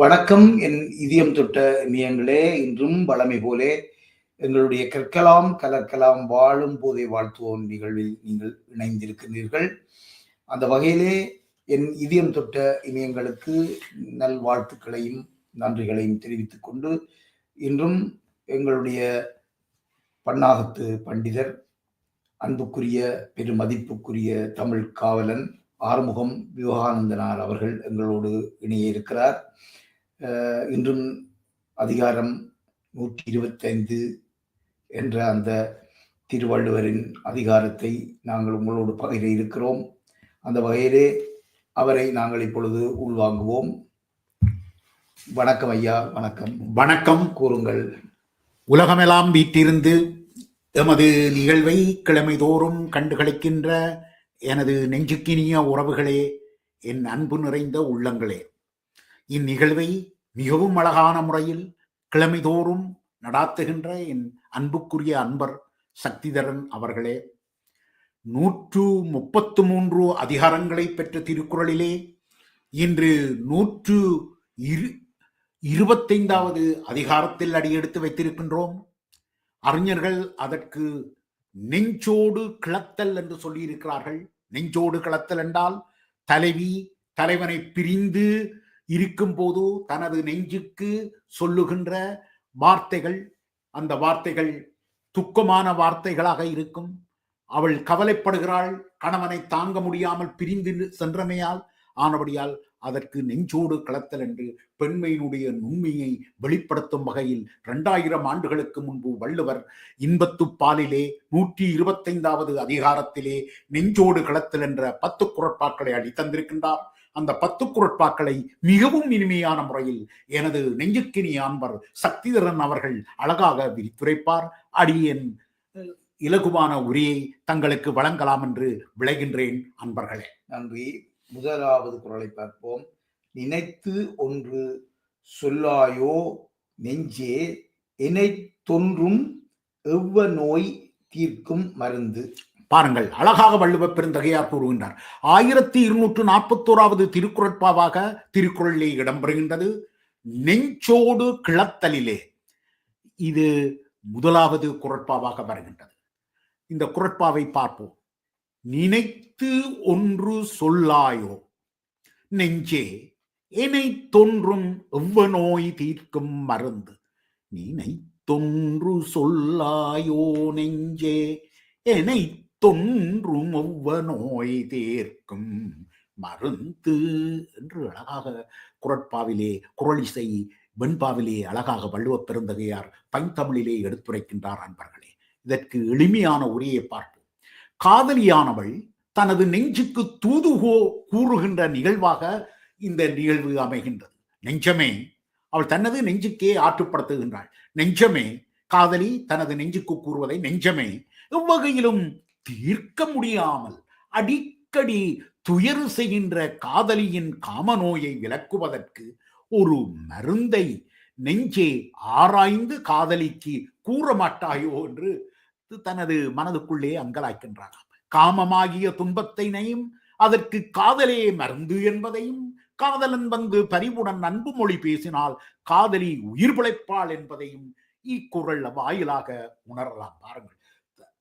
வணக்கம் என் இதயம் தொட்ட இமயங்களே இன்றும் வளமை போலே. எங்களுடைய கற்கலாம் கலக்கலாம் வாழும் போதை வாழ்த்துவோம் நிகழ்வில் நீங்கள் இணைந்திருக்கிறீர்கள். அந்த வகையிலே என் இதயம் தொட்ட இமயங்களுக்கு நல்வாழ்த்துக்களையும் நன்றிகளையும் தெரிவித்துக் கொண்டு இன்றும் எங்களுடைய பன்னாகத்து பண்டிதர் அன்புக்குரிய பெருமதிப்புக்குரிய தமிழ் காவலன் ஆறுமுகம் விவேகானந்தனார் அவர்கள் எங்களோடு இணைய இருக்கிறார். இன்றும் அதிகாரம் நூற்றி இருபத்தைந்து என்ற அந்த திருவள்ளுவரின் அதிகாரத்தை நாங்கள் உங்களோடு பகிர இருக்கிறோம். அந்த வகையிலே அவரை நாங்கள் இப்பொழுது உள்வாங்குவோம். வணக்கம் ஐயா வணக்கம். வணக்கம். கூறுங்கள். உலகமெல்லாம் வீட்டிருந்து எமது நிகழ்வை கிழமைதோறும் கண்டுகளிக்கின்ற எனது நெஞ்சுக்கினிய உறவுகளே என் அன்பு நிறைந்த உள்ளங்களே. இந்நிகழ்வை மிகவும் அழகான முறையில் கிழமைதோறும் நடாத்துகின்ற என் அன்புக்குரிய அன்பர் சக்திதரன் அவர்களே நூற்று முப்பத்து மூன்று அதிகாரங்களை பெற்ற திருக்குறளிலே இன்று நூற்று இரு இருபத்தைந்தாவது அதிகாரத்தில் அடியெடுத்து வைத்திருக்கின்றோம். அறிஞர்கள் அதற்கு நெஞ்சோடு கிளத்தல் என்று சொல்லியிருக்கிறார்கள். நெஞ்சோடு கிளத்தல் என்றால் தலைவி தலைவனை பிரிந்து இருக்கும்போது தனது நெஞ்சுக்கு சொல்லுகின்ற வார்த்தைகள் அந்த வார்த்தைகள் துக்கமான வார்த்தைகளாக இருக்கும். அவள் கவலைப்படுகிறாள் கணவனை தாங்க முடியாமல் பிரிந்து சென்றமையால் ஆனபடியால் அதற்கு நெஞ்சோடு கலத்தல் என்று பெண்மையினுடைய நுண்மையை வெளிப்படுத்தும் வகையில் இரண்டாயிரம் ஆண்டுகளுக்கு முன்பு வள்ளுவர் இன்பத்துப்பாலிலே நூற்றி இருபத்தைந்தாவது அதிகாரத்திலே நெஞ்சோடு கலத்தல் என்ற பத்து குரட்பாக்களை அடித்தந்திருக்கின்றார் அந்த பத்து குரட்பாக்களை மிகவும் இனிமையான முறையில் எனது நெஞ்சுக்கினி அன்பர் சக்திதரன் அவர்கள் அழகாக விரித்துரைப்பார். அடியேன் இலகுவான உரையை தங்களுக்கு வழங்கலாம் என்று விளைகின்றேன் அன்பர்களே. நன்றி. முதலாவது குரலை பார்ப்போம். நினைத்து ஒன்று சொல்லாயோ நெஞ்சே என்னை தொன்றும் எவ்வ நோய் தீர்க்கும் மருந்து? பாருங்கள் அழகாக வள்ளுவ பெருந்தகையார் கூறுகின்றார் ஆயிரத்தி இருநூற்று நாற்பத்தோராவது திருக்குறட்பாவாக திருக்குறளிலே இடம்பெறுகின்றது. நெஞ்சோடு கிளத்தலிலே இது முதலாவது குரட்பாவாக வருகின்றது. இந்த குரட்பாவை பார்ப்போம். நினைத்து ஒன்று சொல்லாயோ? நெஞ்சே என்னை தொன்றும் எவ்வ நோய் தீர்க்கும் மருந்து? நினைத்தொன்று சொல்லாயோ நெஞ்சே என்னை தொன்றும் ஒவ்வ நோய் தேர்க்கும் மருந்து என்று அழகாக குரட்பாவிலே குரலிசை வெண்பாவிலே அழகாக வள்ளுவ பெருந்தகையார் பைந்தமிழிலே எடுத்துரைக்கின்றார் அன்பர்களே. இதற்கு எளிமையான உரையை பார்ப்போம். காதலியானவள் தனது நெஞ்சுக்கு தூதுகோ கூறுகின்ற நிகழ்வாக இந்த நிகழ்வு அமைகின்றது. நெஞ்சமே அவள் தனது நெஞ்சுக்கே ஆற்றுப்படுத்துகின்றாள். நெஞ்சமே காதலி தனது நெஞ்சுக்கு கூறுவதை நெஞ்சமே எவ்வகையிலும் தீர்க்க முடியாமல் அடிக்கடி துயர் செய்கின்ற காதலியின் காமநோயை விளக்குவதற்கு ஒரு மருந்தை நெஞ்சே ஆராய்ந்து காதலிக்கு கூற மாட்டாயோ என்று தனது மனதுக்குள்ளே அங்கலாய்க்கின்றாராம் காமமாகிய துன்பத்தினையும் அதற்கு காதலே மருந்து என்பதையும் காதலன் வந்து பரிவுடன் அன்பு மொழி பேசினால் காதலி உயிர் பிழைப்பாள் என்பதையும் இக்குறள் வாயிலாக உணரலாம் பாருங்கள்.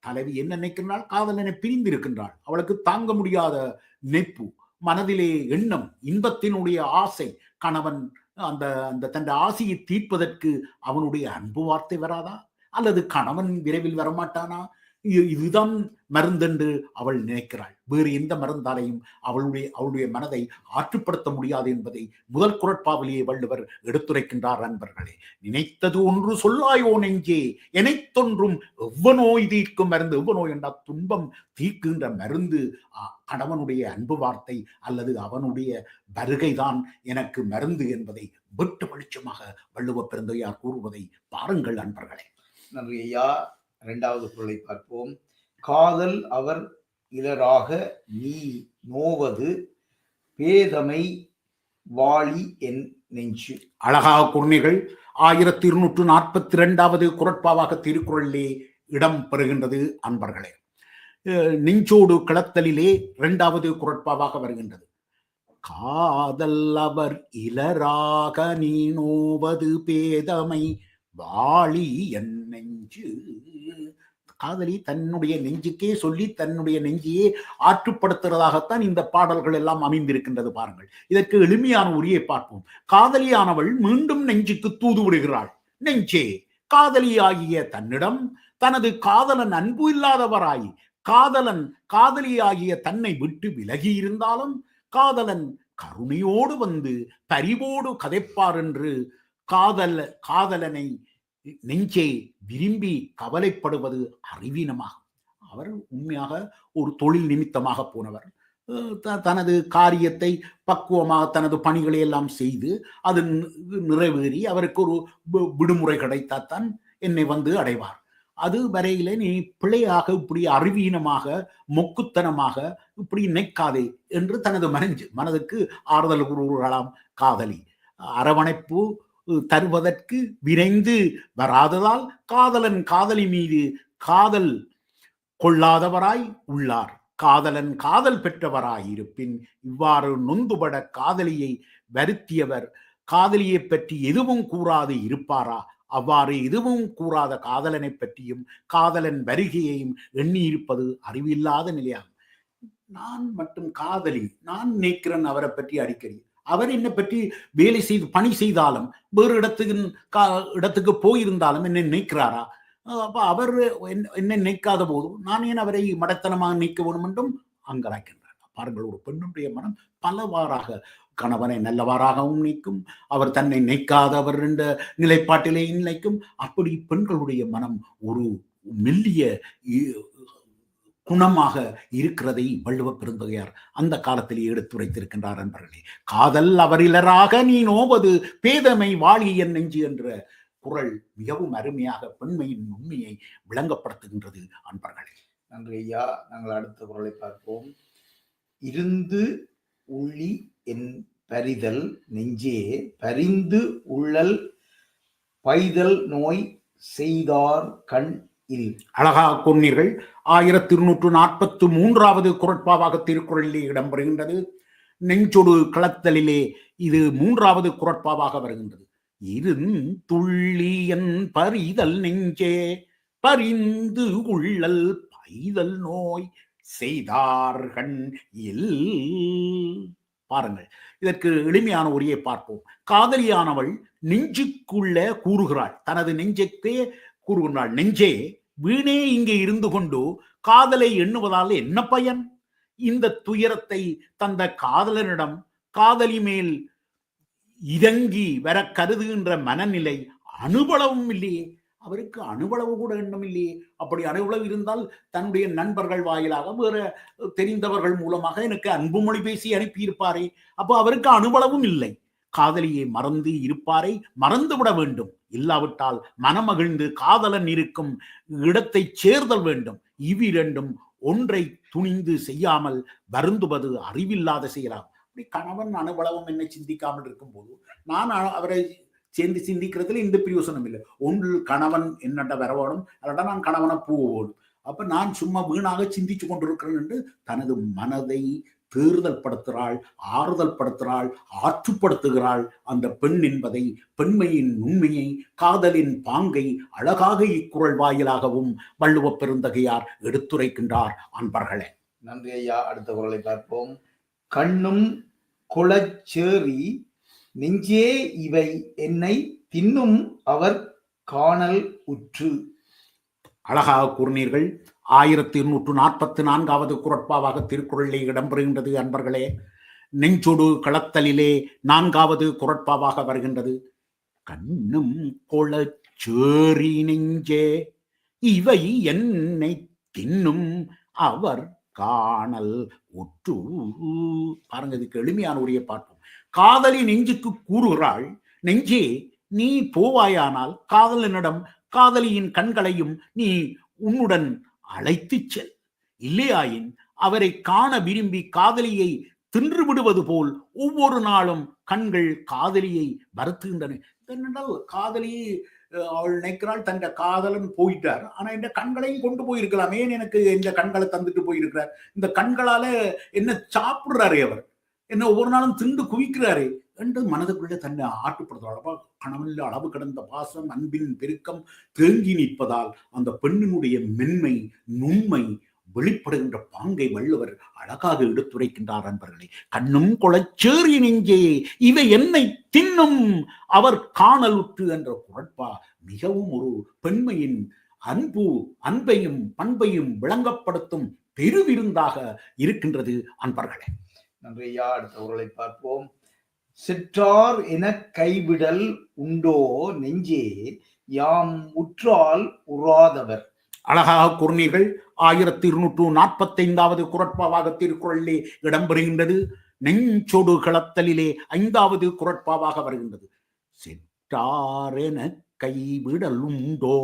தலைவி என்ன நினைக்கின்றாள் காதலனை பிரிந்து இருக்கின்றாள் அவளுக்கு தாங்க முடியாத நெப்பு மனதிலே எண்ணம் இன்பத்தினுடைய ஆசை கணவன் அந்த அந்த தன் ஆசையை தீர்ப்பதற்கு அவனுடைய அன்பு வார்த்தை வராதா? அல்லது கணவன் விரைவில் வரமாட்டானா? இதுதான் மருந்தென்று அவள் நினைக்கிறாள். வேறு எந்த மருந்தாலையும் அவளுடைய அவளுடைய மனதை ஆற்றுப்படுத்த முடியாது என்பதை முதல் குரட்பாவிலேயே வள்ளுவர் எடுத்துரைக்கின்றார் அன்பர்களே. நினைத்தது ஒன்று சொல்லாயோ நெஞ்சே எனைத்தொன்றும் எவ்வ நோய் தீர்க்கும் மருந்து எவ்வநோய் என்றால் துன்பம் தீர்க்கின்ற மருந்து கணவனுடைய அன்பு வார்த்தை அல்லது அவனுடைய வருகைதான் எனக்கு மருந்து என்பதை வெட்டு வெளிச்சமாக வள்ளுவ பிறந்தையார் கூறுவதை பாருங்கள் அன்பர்களே. நன்றி ஐயா இரண்டாவது குரலை பார்ப்போம். காதல் அவர் இலராக நீ நோவது பேதமை வாளி என் நெஞ்சு. அழகாக குர்ணிகள் ஆயிரத்தி இருநூற்று நாற்பத்தி இரண்டாவது குரட்பாவாக திருக்குறளிலே இடம் பெறுகின்றது அன்பர்களே. நெஞ்சோடு கிளத்தலிலே இரண்டாவது குரட்பாவாக வருகின்றது. காதல் அவர் இலராக நீ நோவது பேதமை வாளி என் நெஞ்சு. காதலி தன்னுடைய நெஞ்சுக்கே சொல்லி தன்னுடைய நெஞ்சியே ஆற்றுப்படுத்துறதாகத்தான் இந்த பாடல்கள் எல்லாம் அமைந்திருக்கின்றது பாருங்கள். இதற்கு எளிமையான உரியை பார்ப்போம். காதலியானவள் மீண்டும் நெஞ்சுக்கு தூது விடுகிறாள். நெஞ்சே காதலியாகிய தன்னிடம் தனது காதலன் அன்பு இல்லாதவராய் காதலன் காதலியாகிய தன்னை விட்டு விலகி இருந்தாலும் காதலன் கருணையோடு வந்து பரிவோடு கதைப்பார் என்று காதல் காதலனை நெஞ்சை விரும்பி கவலைப்படுவது அறிவீனமாகும். அவர் உண்மையாக ஒரு தொழில் நிமித்தமாக போனவர். த- தனது காரியத்தை பக்குவமாக தனது பணிகளை எல்லாம் செய்து அது நிறைவேறி அவருக்கு ஒரு விடுமுறை கிடைத்தாத்தான் என்னை வந்து அடைவார். அது வரையில நீ பிழையாக இப்படி அறிவீனமாக மொக்குத்தனமாக இப்படி நினைக்காதே என்று தனது மனஞ்சு மனதுக்கு ஆறுதல் கூறுகளாம் காதலி. அரவணைப்பு தருவதற்கு விரைந்து வராததால் காதலன் காதலி மீது காதல் கொள்ளாதவராய் உள்ளார். காதலன் காதல் பெற்றவராய் இருப்பின் இவ்வாறு நொந்துபட காதலியை வருத்தியவர் காதலியை பற்றி எதுவும் கூறாது இருப்பாரா? அவ்வாறு எதுவும் கூறாத காதலனை பற்றியும் காதலன் வருகையையும் எண்ணியிருப்பது அறிவில்லாத நிலையாகும். நான் மட்டும் காதலி நான் நினைக்கிறேன் அவரை பற்றி அடிக்கடி அவர் என்னை பற்றி வேலை செய்து பணி செய்தாலும் வேறு இடத்துக்கு கா- இடத்துக்கு போயிருந்தாலும் என்னை நினைக்கிறாரா? அப்போ அவர் என்ன- என்னை நினைக்காத போது நான் ஏன் அவரை மடத்தனமாக நீக்க வேண்டும் என்றும் அங்கலாக்கின்றார் பாருங்கள் ஒரு பெண்ணுடைய மனம் பலவாறாக கணவனை நல்லவாறாகவும் நீக்கும் அவர் தன்னை நினைக்காதவர் என்ற நிலைப்பாட்டிலே நிலைக்கும் அப்படி பெண்களுடைய மனம் ஒரு மெல்லிய இ- குணமாக இருக்கிறதை வள்ளுவ பெருந்தகையார் அந்த காலத்திலே எடுத்துரைத்திருக்கின்றார் என்பர்களே காதல் அவரிலராக நீ நோவது பேதமை வாழி என் நெஞ்சு என்ற குரல் மிகவும் அருமையாக பெண்மையின் உண்மையை விளங்கப்படுத்துகின்றது அன்பர்களே. நன்றி ஐயா. நாங்கள் அடுத்த குரலை பார்ப்போம். இருந்து உள்ளி என் பரிதல் நெஞ்சே பரிந்து உள்ளல் பைதல் நோய் செய்தார் கண் இல் அழகா கொன்னீர்கள் ஆயிரத்தி இருநூற்று நாற்பத்து மூன்றாவது குரட்பாவாக திருக்குறளிலே இடம்பெறுகின்றது. நெஞ்சொடு களத்தலிலே இது மூன்றாவது குரட்பாவாக வருகின்றது. இருந்துள்ளியன் பரிதல் நெஞ்சே பரிந்து உள்ளல் பைதல் நோய் செய்தார்கண் இல். பாருங்கள் இதற்கு எளிமையான உரையை பார்ப்போம். காதலியானவள் நெஞ்சுக்குள்ள கூறுகிறாள். தனது நெஞ்சுக்கே கூறுகின்றாள். நெஞ்சே வீணே இங்கே இருந்து கொண்டு காதலை எண்ணுவதால் என்ன பயன்? இந்த துயரத்தை தந்த காதலனிடம் காதலி மேல் இறங்கி வர கருதுகின்ற மனநிலை அனுபளவும் இல்லையே. அவருக்கு அணுவளவு கூட எண்ணம் இல்லையே. அப்படி அணுவளவு இருந்தால் தன்னுடைய நண்பர்கள் வாயிலாக வேற தெரிந்தவர்கள் மூலமாக எனக்கு அன்பு மொழி பேசி அனுப்பியிருப்பாரே. அப்போ அவருக்கு அணுவளவும் இல்லை. காதலியை மறந்து இருப்பாரை மறந்து விட வேண்டும். இல்லாவிட்டால் மனமகிழ்ந்து காதலன் இருக்கும் இடத்தை சேர்தல் வேண்டும். இவ்விரண்டும் ஒன்றை துணிந்து செய்யாமல் வருந்துவது அறிவில்லாத செயலாகும். அப்படி கணவன் அனுபவம் என்னை சிந்திக்காமல் இருக்கும்போது நான் அவரை சேர்ந்து சிந்திக்கிறதுல இந்த பிரயோசனம் இல்லை. ஒன்று கணவன் என்னட்ட வரவேணும் அல்லட்டா நான் கணவனை பூவோடும் அப்ப நான் சும்மா வீணாக சிந்திச்சு கொண்டிருக்கிறேன் என்று தனது மனதை தேறுதல் படுத்துகிறாள் ஆறுதல் படுத்துகிறாள் ஆற்றுப்படுத்துகிறாள். அந்த பெண் என்பதை பெண்மையின் உண்மையை காதலின் பாங்கை அழகாக இக்குறள் வாயிலாகவும் வள்ளுவ பெருந்தகையார் எடுத்துரைக்கின்றார். அன்பர்களே. நன்றி ஐயா. அடுத்த குரலை பார்ப்போம். கண்ணும் குளச்சேரி நெஞ்சே இவை என்னை தின்னும் அவர் காணல் உற்று. அழகாக கூறினீர்கள். ஆயிரத்தி எண்ணூற்று நாற்பத்தி நான்காவது குரட்பாவாக திருக்குறளிலே இடம்பெறுகின்றது அன்பர்களே. நெஞ்சொடு களத்தலிலே நான்காவது குரட்பாவாக வருகின்றது. கண்ணும் கொளச்சேரி நெஞ்சே இவை என்னை தின்னும் அவர் காணல் ஒற்று. பாருங்க இதுக்கு எளிமையான உரிய பாட்டும் காதலி நெஞ்சுக்கு கூறுகிறாள் நெஞ்சே நீ போவாயானால் காதலனிடம் காதலியின் கண்களையும் நீ உன்னுடன் அழைத்துச் செல். இல்லையாயின் அவரை காண விரும்பி காதலியை தின்று விடுவது போல் ஒவ்வொரு நாளும் கண்கள் காதலியை வருத்துகின்றன. என்னென்றால் காதலியை அஹ், அவள் நினைக்கிறாள் தன் காதலன் போயிட்டார். ஆனா இந்த கண்களையும் கொண்டு போயிருக்கலாம். ஏன் எனக்கு இந்த கண்களை தந்துட்டு போயிருக்கிறார்? இந்த கண்களால என்ன சாப்பிடுறாரு அவர்? என்ன ஒவ்வொரு நாளும் திண்டு குவிக்கிறாரே? என்று மனதுக்குள்ளே தன்னை ஆட்டுப்படுத்த அளவா கணவனில் அளவு கடந்த பாசம் அன்பின் பெருக்கம் தேங்கி நிற்பதால் அந்த பெண்ணினுடைய மென்மை நுண்மை வெளிப்படுகின்ற பாங்கை வள்ளுவர் அழகாக எடுத்துரைக்கின்றார் அன்பர்களே. கண்ணும் கொளச்சேறி நெஞ்சே இவை என்னை தின்னும். அவர் காணலுற்று என்ற குரட்பா மிகவும் ஒரு பெண்மையின் அன்பு அன்பையும் பண்பையும் விளங்கப்படுத்தும் பெருவிருந்தாக இருக்கின்றது அன்பர்களே. நன்றி ஐயா அடுத்த உரலை பார்ப்போம். சிற்றார் என கைவிடல் உண்டோ நெஞ்சே யாம் உற்றால் உறாதவர். அழகாக கூறினீர்கள். ஆயிரத்தி இருநூற்று நாற்பத்தி ஐந்தாவது குரட்பாவாக திருக்குறளிலே இடம்பெறுகின்றது நெஞ்சொடு களத்தலிலே ஐந்தாவது குரட்பாவாக வருகின்றது. சிற்றாரென கைவிடல் உண்டோ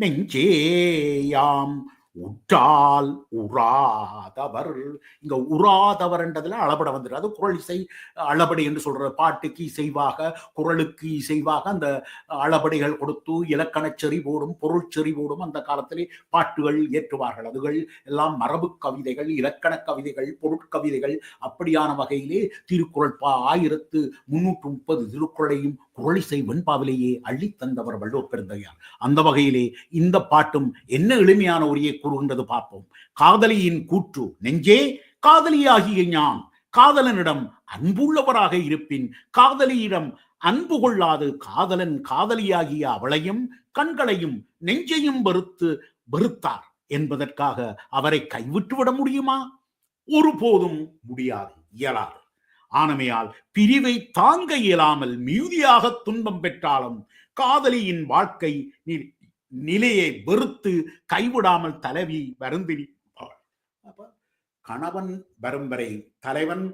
நெஞ்சேயாம் உற்றால் உறாதவர் இங்க உராதவர் என்றதுல அளபட வந்துடும் அது குரல் இசை அளபடி என்று சொல்ற பாட்டுக்கு இசைவாக குரலுக்கு இசைவாக அந்த அளபடிகள் கொடுத்து இலக்கணச் செறிவோடும் பொருள் செறிவோடும் அந்த காலத்திலே பாட்டுகள் ஏற்றுவார்கள் அதுகள் எல்லாம் மரபு கவிதைகள் இலக்கண கவிதைகள் பொருட்கவிதைகள். அப்படியான வகையிலே திருக்குறள் பா ஆயிரத்து முன்னூற்று முப்பது திருக்குறளையும் குரலிசை வெண்பாவிலேயே அள்ளித் தந்தவர் பெருந்தையார். அந்த வகையிலே இந்த பாட்டும் என்ன எளிமையான உரையை கூறுகின்றது பார்ப்போம். காதலியின் கூற்று நெஞ்சே காதலியாகிய ஞான் காதலனிடம் அன்புள்ளவராக இருப்பின் காதலியிடம் அன்பு கொள்ளாது காதலன் காதலியாகிய அவளையும் கண்களையும் நெஞ்சையும் வெறுத்து வெறுத்தார் என்பதற்காக அவரை கைவிட்டு விட முடியுமா? ஒருபோதும் முடியாது இயலாது. ஆனமையால் பிரிவை தாங்க இயலாமல் மிகுதியாக துன்பம் பெற்றாலும் காதலியின் வாழ்க்கை நி- நிலையை வெறுத்து கைவிடாமல் தலைவி வருந்திரிப்பாள் கணவன் வரும் வரை தலைவன்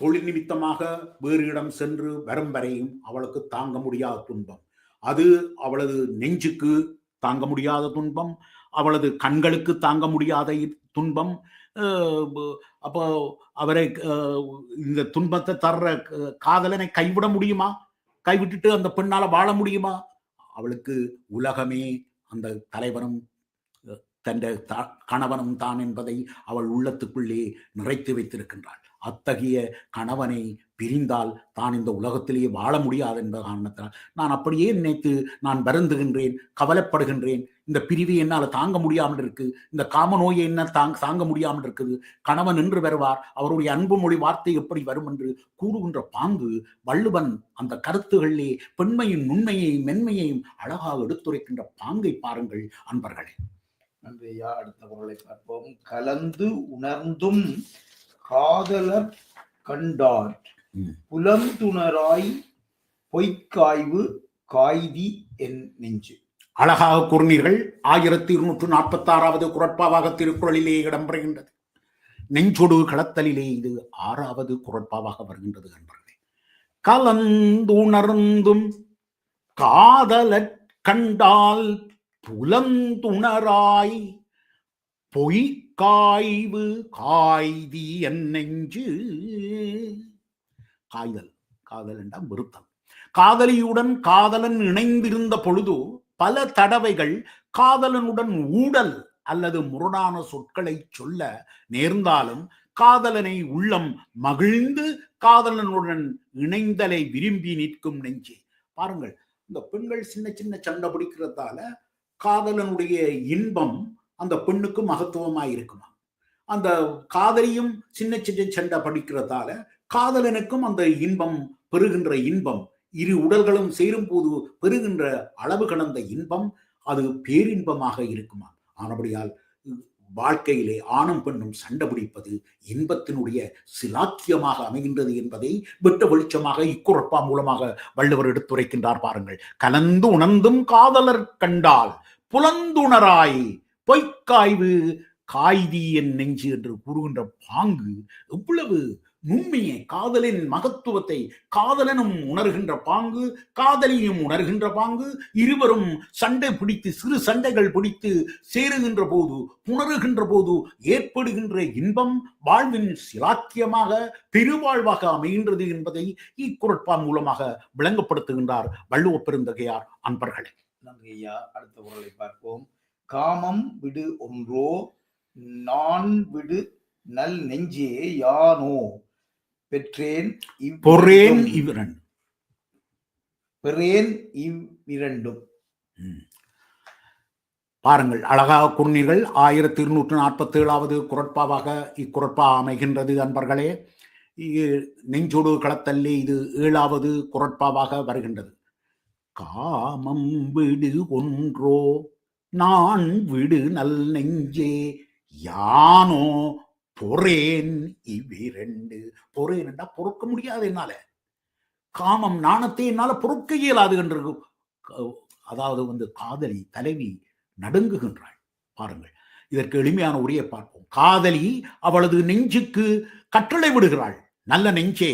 தொழில் நிமித்தமாக வேறு இடம் சென்று வரும் வரையும் அவளுக்கு தாங்க முடியாத துன்பம். அது அவளது நெஞ்சுக்கு தாங்க முடியாத துன்பம் அவளது கண்களுக்கு தாங்க முடியாத துன்பம் அப்போ அவரை இந்த துன்பத்தை தர்ற காதலனை கைவிட முடியுமா? கைவிட்டுட்டு அந்த பெண்ணால வாழ முடியுமா? அவளுக்கு உலகமே அந்த தலைவனும் தன் த- கணவனும் தான் என்பதை அவள் உள்ளத்துக்குள்ளே நிறைத்து வைத்திருக்கின்றாள். அத்தகைய கணவனை பிரிந்தால் தான் இந்த உலகத்திலேயே வாழ முடியாது என்ற காரணத்தால் நான் அப்படியே நினைத்து நான் வருந்துகின்றேன் கவலைப்படுகின்றேன். இந்த பிரிவு என்னால் தாங்க முடியாமல் இருக்கு. இந்த காம நோயை என்ன தாங்க தாங்க முடியாமல் இருக்குது. கணவன் என்று வருவார். அவருடைய அன்பு மொழி வார்த்தை எப்படி வரும் என்று கூறுகின்ற பாங்கு வள்ளுவன் அந்த கருத்துகளிலே பெண்மையின் நுண்மையையும் மென்மையையும் அழகாக எடுத்துரைக்கின்ற பாங்கை பாருங்கள் அன்பர்களே. நன்றி அடுத்த குரலை பார்ப்போம். கலந்து உணர்ந்தும் காதலர் கண்டார். ம். புலந்துணராய் பொய்க்காய்வு காய்தி என் நெஞ்சு. அழகாக கூறினீர்கள். ஆயிரத்தி இருநூற்று நாற்பத்தி ஆறாவது குரட்பாவாக திருக்குறளிலே இடம்பெறுகின்றது. நெஞ்சொடு களத்தலிலே இது ஆறாவது குரட்பாவாக வருகின்றது என்பர்களே கலந்துணர்ந்தும் காதலற் கண்டால் புலந்துணராய் பொய்க்காய்வு காய்தி என் நெஞ்சு. காய்தல். காதல் என்றால் விருத்தம். காதலியுடன் காதலன் இணைந்திருந்த பொழுது பல தடவைகள் காதலனுடன் ஊடல் அல்லது முரடான சொற்களை சொல்ல நேர்ந்தாலும் காதலனை உள்ளம் மகிழ்ந்து காதலனுடன் இணைந்தலை விரும்பி நிற்கும் நெஞ்சு. பாருங்கள் இந்த பெண்கள் சின்ன சின்ன சண்டை பிடிக்கிறதால காதலனுடைய இன்பம் அந்த பெண்ணுக்கும் மகத்துவமாய் இருக்குமா? அந்த காதலியும் சின்ன சின்ன சண்டை படிக்கிறதால காதலனுக்கும் அந்த இன்பம் பெறுகின்ற இன்பம் இரு உடல்களும் சேரும் போது பெறுகின்ற அளவு கடந்த இன்பம் அது பேரின்பமாக இருக்குமா? ஆனபடியால் வாழ்க்கையிலே ஆணும் பெண்ணும் சண்டை பிடிப்பது இன்பத்தினுடைய சிலாக்கியமாக அமைகின்றது என்பதை வெட்ட வெளிச்சமாக இக்குறப்பா மூலமாக வள்ளுவர் எடுத்துரைக்கின்றார் பாருங்கள். கலந்து உணர்ந்தும் காதலர் கண்டால் புலந்துணராய் பொய்க்காய்வு காய்தி என் நெஞ்சு என்று கூறுகின்ற பாங்கு எவ்வளவு நுண்மையை. காதலின் மகத்துவத்தை காதலனும் உணர்கின்ற பாங்கு காதலியும் உணர்கின்ற பாங்கு இருவரும் சண்டை பிடித்து சிறு சண்டைகள் பிடித்து சேருகின்ற போது புணருகின்ற போது ஏற்படுகின்ற இன்பம் வாழ்வின் சிலாக்கியமாக பெருவாழ்வாக அமைகின்றது என்பதை இக்குரட்பான் மூலமாக விளங்கப்படுத்துகின்றார் வள்ளுவ பெருந்தகையார் அன்பர்களே. நன்றி ஐயா. அடுத்த குரலை பார்ப்போம். காமம் விடு ஒன்றோ நான் விடு நல் நெஞ்சே யானோ. பெற்றேன் பொறேன். இவரன் பெறேன் இவ் இரண்டும். பாருங்கள் அழகாக கூறினீர்கள். ஆயிரத்தி இருநூற்று நாற்பத்தி ஏழாவது குரட்பாவாக இக்குரட்பா அமைகின்றது அன்பர்களே. நெஞ்சோடு களத்தள்ளி இது ஏழாவது குரட்பாவாக வருகின்றது. காமம் விடு ஒன்றோ நான் விடு நல் நெஞ்சே யானோ பொறேன் இவ்விரண்டு பொறேன் என்றா பொறுக்க முடியாது என்னால. காமம் நாணத்தை என்னால பொறுக்க இயலாது என்று அதாவது வந்து காதலி தலைவி நடுங்குகின்றாள். பாருங்கள் இதற்கு எளிமையான உரையை பார்ப்போம். காதலி அவளது நெஞ்சுக்கு கட்டளை விடுகிறாள். நல்ல நெஞ்சே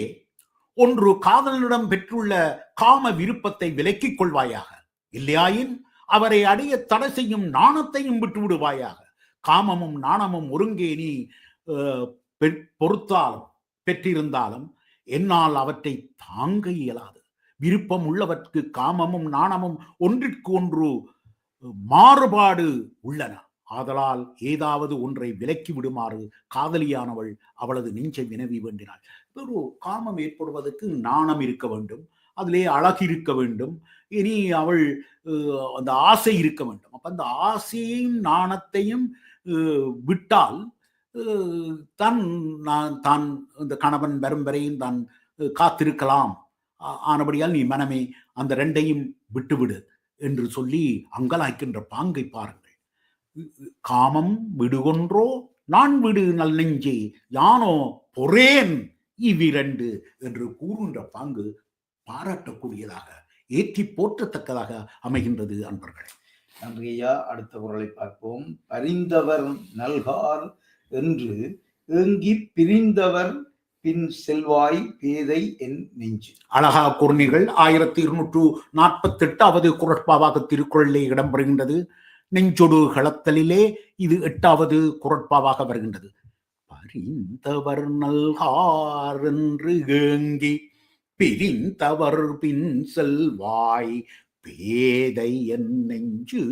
ஒன்று காதலனிடம் பெற்றுள்ள காம விருப்பத்தை விலக்கிக் கொள்வாயாக. இல்லையாயின்? அவரை அடைய தடை செய்யும் நாணத்தையும் விட்டு விடுவாயாக. காமமும் நாணமும் ஒருங்கே நீ பெற்- பொறுத்தாலும் பெற்றிருந்தாலும் என்னால் அவற்றை தாங்க இயலாது. விருப்பம் உள்ளவர்க்கு காமமும் நாணமும் ஒன்றிற்கு ஒன்று மாறுபாடு உள்ளன. ஆதலால் ஏதாவது ஒன்றை விலக்கி விடுமாறு காதலியானவள் அவளது நெஞ்சை வினவி வேண்டினாள். ஒரு காமம் ஏற்படுவதற்கு நாணம் இருக்க வேண்டும். அதிலே அழகு இருக்க வேண்டும். இனி அவள் அந்த ஆசை இருக்க வேண்டும். அப்ப அந்த ஆசையையும் நாணத்தையும் விட்டால் தன் தான் நான் தான் இந்த கணவன் வரும் வரையும் தான் காத்திருக்கலாம். ஆனபடியால் நீ மனமே அந்த ரெண்டையும் விட்டுவிடு என்று சொல்லி அங்கலாய்க்கின்ற பாங்கை பாருங்கள். காமம் விடுகொன்றோ நான் விடு நல் நெஞ்சே யானோ பொறேன் இவ்விரண்டு என்று கூறுகின்ற பாங்கு பாராட்டக்கூடியதாக ஏற்றி போற்றத்தக்கதாக அமைகின்றது அன்பர்களே. நன்றி ஐயா அடுத்த குரலை பார்ப்போம். பரிந்தவர் நல்கார் என்று ஏங்கி பிரிந்தவர் பின் செல்வாய் பேதை என் நெஞ்சு. அழகா கூறினீர்கள் ஆயிரத்தி இருநூற்று நாற்பத்தி எட்டாவது குரட்பாவாக திருக்குறளிலே இடம்பெறுகின்றது நெஞ்சொடு களத்தலிலே இது எட்டாவது குரட்பாவாக வருகின்றது. பரிந்தவர் நல்கார் என்று ஏங்கி பிரிந்தவர் பின் செல்வாய் பேதை என் நெஞ்சு.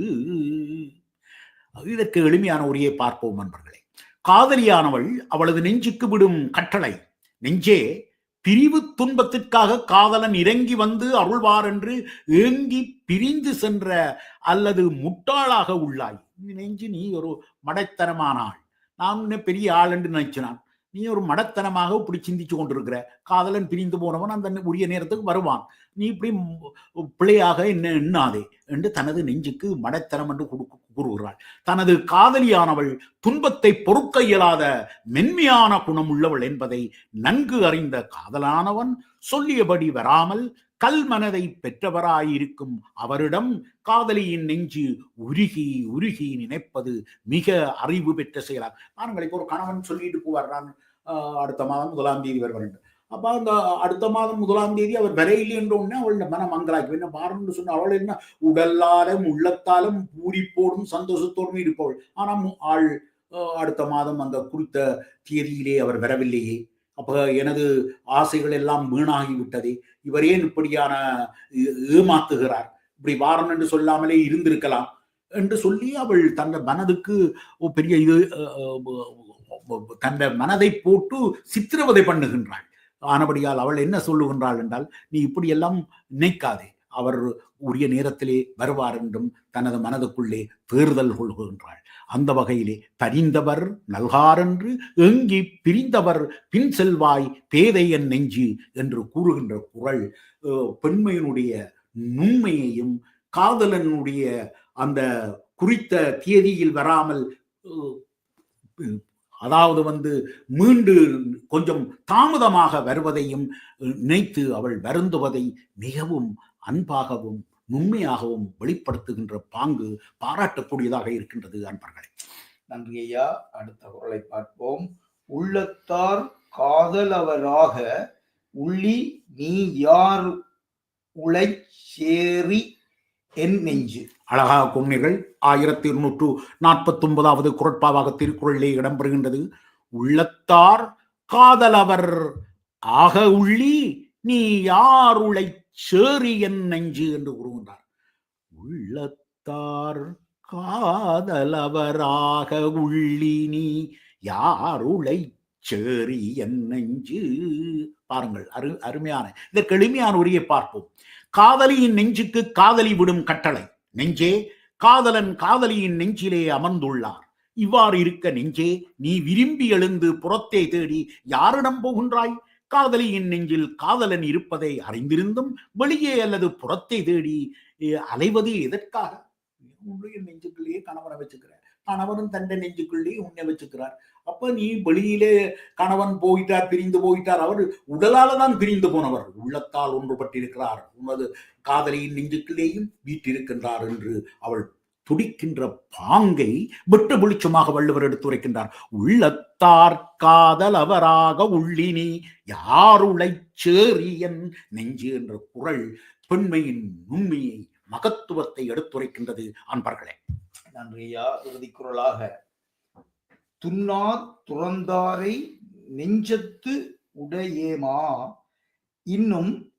இதற்கு எளிமையான உரையை பார்ப்போம் நண்பர்களே. காதலியானவள் அவளது நெஞ்சுக்கு விடும் கட்டளை நெஞ்சே பிரிவு துன்பத்திற்காக காதலன் இறங்கி வந்து அருள்வார் என்று ஏங்கி பிரிந்து சென்ற அல்லது முட்டாளாக உள்ளாய். நீ நெஞ்சு நீ ஒரு மடைத்தனமான ஆள் நான் பெரிய ஆள் என்று நினைச்சினான். நீ ஒரு மடத்தனமாக இப்படி சிந்திச்சு கொண்டிருக்கிற. காதலன் பிரிந்து போனவன் அந்த உரிய நேரத்துக்கு வருவான். நீ இப்படி பிள்ளையாக பிழையாக என்ன எண்ணாதே என்று தனது நெஞ்சுக்கு மடத்தனம் என்று கூறுகிறாள். தனது காதலியானவள் துன்பத்தை பொறுக்க இயலாத மென்மையான குணம் உள்ளவள் என்பதை நன்கு அறிந்த காதலானவன் சொல்லியபடி வராமல் கல் மனதை பெற்றவராயிருக்கும் அவரிடம் காதலியின் நெஞ்சு உருகி உருகி நினைப்பது மிக அறிவு பெற்ற செயலார் பாருங்கள் இப்போ ஒரு கணவன் சொல்லிட்டு போவார். நான் ஆஹ், அடுத்த மாதம் முதலாம் தேதி வருவேன் என்று. அப்ப அந்த அடுத்த மாதம் முதலாம் தேதி அவர் வரையில்லை என்ற உடனே அவள் மனம் மங்களாக்கி என்ன பாருன்னு சொன்ன அவள் என்ன உடலாலும் உள்ளத்தாலும் பூரிப்போடும் சந்தோஷத்தோடும் இருப்பவள். ஆனால் ஆள் அடுத்த மாதம் அந்த குறித்த தேதியிலே அவர் வரவில்லையே. அப்போ எனது ஆசைகள் எல்லாம் வீணாகி விட்டதே இவர் ஏன் இப்படியான ஏமாத்துகிறார்? இப்படி வாரம் என்று சொல்லாமலே இருந்திருக்கலாம் என்று சொல்லி அவள் தன் மனதுக்கு பெரிய இது தன் மனதை போட்டு சித்திரவதை பண்ணுகின்றாள். ஆனபடியால் அவள் என்ன சொல்லுகின்றாள் என்றால் நீ இப்படியெல்லாம் நினைக்காதே. அவர் உரிய நேரத்திலே வருவார் என்றும் தனது மனதுக்குள்ளே தேர்தல் கொள்கின்றாள் அந்த வகையிலே தரிந்தவர் நல்காரென்று எங்கி பிரிந்தவர் பின் செல்வாய் பேதை என் நெஞ்சு என்று கூறுகின்ற குரல் பெண்மையினுடைய நுண்மையையும் காதலனுடைய அந்த குறித்த தேதியில் வராமல் அதாவது வந்து மீண்டு கொஞ்சம் தாமதமாக வருவதையும் நினைத்து அவள் வருந்துவதை மிகவும் அன்பாகவும் நுண்மையாகவும் வெளிப்படுத்துகின்ற பாங்கு பாராட்டக்கூடியதாக இருக்கின்றது அன்பர்களே. நன்றி ஐயா. அடுத்த குரலை பார்ப்போம். உள்ளத்தார் காதலவராக உள்ளி நீ யார் உளை சேரி என் நெஞ்சு? அழகாக கொன்னீர்கள் ஆயிரத்தி இருநூற்று நாற்பத்தி ஒன்பதாவது குரட்பாவாக திருக்குறளிலே இடம்பெறுகின்றது. உள்ளத்தார் காதலவர். ஆக உள்ளி நீ யார் உளை சேரி என் நெஞ்சு என்று கூறுகின்றார். உள்ளத்தார் காதலவராக உள்ளி நீ யார் சேரி என் நெஞ்சு? பாருங்கள் அரு அருமையான இதற்கு எளிமையான உரையை பார்ப்போம். காதலியின் நெஞ்சுக்கு காதலி விடும் கட்டளை. நெஞ்சே காதலன் காதலியின் நெஞ்சிலே அமர்ந்துள்ளார். இவ்வாறு இருக்க நெஞ்சே நீ விரும்பி எழுந்து புறத்தே தேடி யாரிடம் போகின்றாய்? காதலியின் நெஞ்சில் காதலன் இருப்பதை அறிந்திருந்தும் வெளியே அல்லது புறத்தை தேடி அலைவது எதற்காக? உன்னுடைய நெஞ்சுக்குள்ளேயே கணவனை வச்சுக்கிற கணவனும் தண்டை நெஞ்சுக்குள்ளேயே உன்னை வச்சுக்கிறார். அப்ப நீ வெளியிலே கணவன் போயிட்டார் பிரிந்து போயிட்டார். அவர் உடலால தான் பிரிந்து போனவர். உள்ளத்தால் ஒன்றுபட்டிருக்கிறார். உனது காதலியின் நெஞ்சுக்குள்ளேயும் வீட்டிருக்கின்றார் என்று அவள் துடிக்கின்ற பாங்கை வெட்ட வெளிச்சமாக வள்ளுவர் எடுத்துரைக்கின்றார் உள்ளத்தார் காதல் அவராக உள்ளினி யாருளைச் சேரியன் நெஞ்சு என்ற குரல் பெண்மையின் நுண்மையை மகத்துவத்தை எடுத்துரைக்கின்றது அன்பர்களே. நன்றியா இறுதி குரலாக துன்னார் துறந்தாரை நெஞ்சத்து உடையேமா இன்னும்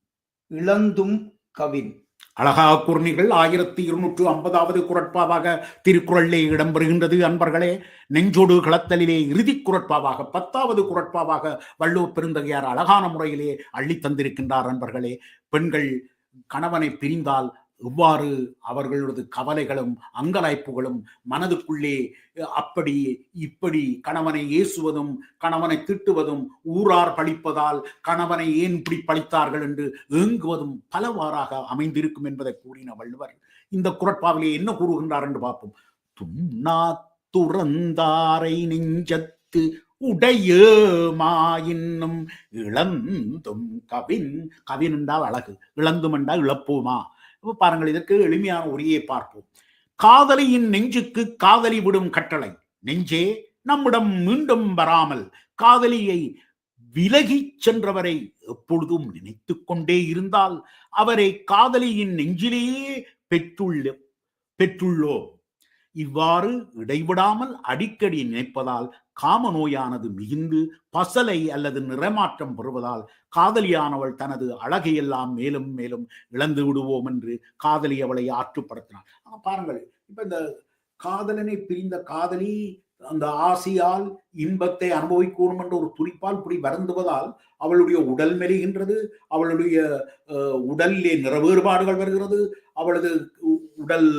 இழந்தும் கவின். அழகாக கூர்ணிகள் ஆயிரத்தி இருநூற்று ஐம்பதாவது குரட்பாவாக திருக்குறளிலே இடம்பெறுகின்றது அன்பர்களே. நெஞ்சோடு களத்தலிலே இறுதி குரட்பாவாக பத்தாவது குரட்பாவாக வள்ளுவ பெருந்தகையார் அழகான முறையிலே அள்ளி தந்திருக்கின்றார் அன்பர்களே. பெண்கள் கணவனை பிரிந்தால் எவ்வாறு அவர்களது கவலைகளும் அங்கலாய்ப்புகளும் மனதுக்குள்ளே அப்படி இப்படி கணவனை ஏசுவதும் கணவனை திட்டுவதும் ஊரார் பழிப்பதால் கணவனை ஏன் இப்படி பழித்தார்கள் என்று ஏங்குவதும் பலவாறாக அமைந்திருக்கும் என்பதை கூறின வள்ளுவர் இந்த குரட்பாவிலே என்ன கூறுகின்றார் என்று பார்ப்போம். துண்ணா துறந்தாரை நெஞ்சத்து உடையமாயின்னும் இழந்தும் கவின் கவின் என்றால் அழகு இழந்தும் என்றால் இழப்போமா பாருங்கள் இதற்கு எளிமையான உரையை பார்ப்போம். காதலியின் நெஞ்சுக்கு காதலி விடும் கட்டளை. நெஞ்சே நம்மிடம் மீண்டும் வராமல் காதலியை விலகிச் சென்றவரை எப்பொழுதும் நினைத்து கொண்டே இருந்தால் அவரை காதலியின் நெஞ்சிலேயே பெற்றுள்ள பெற்றுள்ளோம் இவ்வாறு இடைவிடாமல் அடிக்கடி நினைப்பதால் காம நோயானது மிகுந்து பசலை அல்லது நிறமாற்றம் பெறுவதால் காதலியானவள் தனது அழகையெல்லாம் மேலும் மேலும் இழந்து விடுவோம் என்று காதலி அவளை ஆற்றுப்படுத்தினாள். பாருங்கள் இப்ப இந்த காதலனை பிரிந்த காதலி அந்த ஆசையால் இன்பத்தை அனுபவிக்கணும் என்ற ஒரு துடிப்பால் இப்படி வருந்துவதால் அவளுடைய உடல் மெலிகின்றது அவளுடைய அஹ், உடலிலே நிற வேறுபாடுகள் வருகிறது அவளது உ- உடல்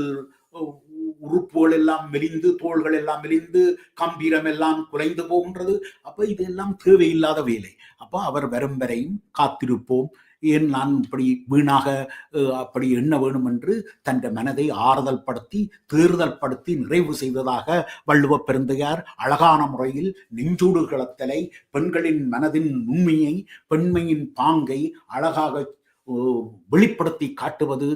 உறுப்புகள் எல்லாம் மெலிந்து தோள்கள் எல்லாம் மெலிந்து கம்பீரம் எல்லாம் குலைந்து போகின்றது. அப்ப இதெல்லாம் தேவையில்லாத வேலை. அப்ப அவர் வரும் வரையும் காத்திருப்போம். ஏன் நான் இப்படி வீணாக அஹ், அப்படி எண்ண வேணும் என்று தன் மனதை ஆறுதல் படுத்தி தேர்தல் படுத்தி நிறைவு செய்ததாக வள்ளுவ பெருந்தையார் அழகான முறையில் நெஞ்சூடு களத்தலை பெண்களின் மனதின் உண்மையை பெண்மையின் பாங்கை அழகாக வெளிப்படுத்தி காட்டுவது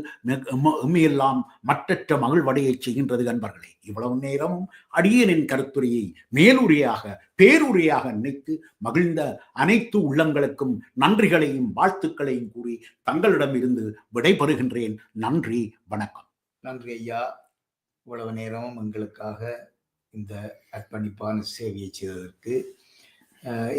எம்மையெல்லாம் மற்றற்ற மகிழ்வடையை செய்கின்றது அன்பர்களே. இவ்வளவு நேரமும் அடியனின் கருத்துரையை மேலுரையாக பேருரையாக நினைத்து மகிழ்ந்த அனைத்து உள்ளங்களுக்கும் நன்றிகளையும் வாழ்த்துக்களையும் கூறி தங்களிடம் இருந்து விடைபெறுகின்றேன். நன்றி வணக்கம். நன்றி ஐயா. இவ்வளவு நேரமும் எங்களுக்காக இந்த அர்ப்பணிப்பான சேவையை செய்ததற்கு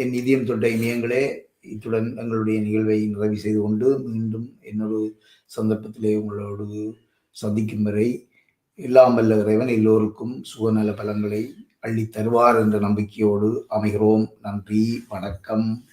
என் இதயம் தொண்டை நீங்களே இத்துடன் எங்களுடைய நிகழ்வை நிறைவு செய்து கொண்டு மீண்டும் இன்னொரு சந்தர்ப்பத்திலே உங்களோடு சந்திக்கும் வரை எல்லாம் வல்ல இறைவன் எல்லோருக்கும் சுகநல பலன்களை அள்ளித் தருவார் என்ற நம்பிக்கையோடு அமைகிறோம். நன்றி வணக்கம்.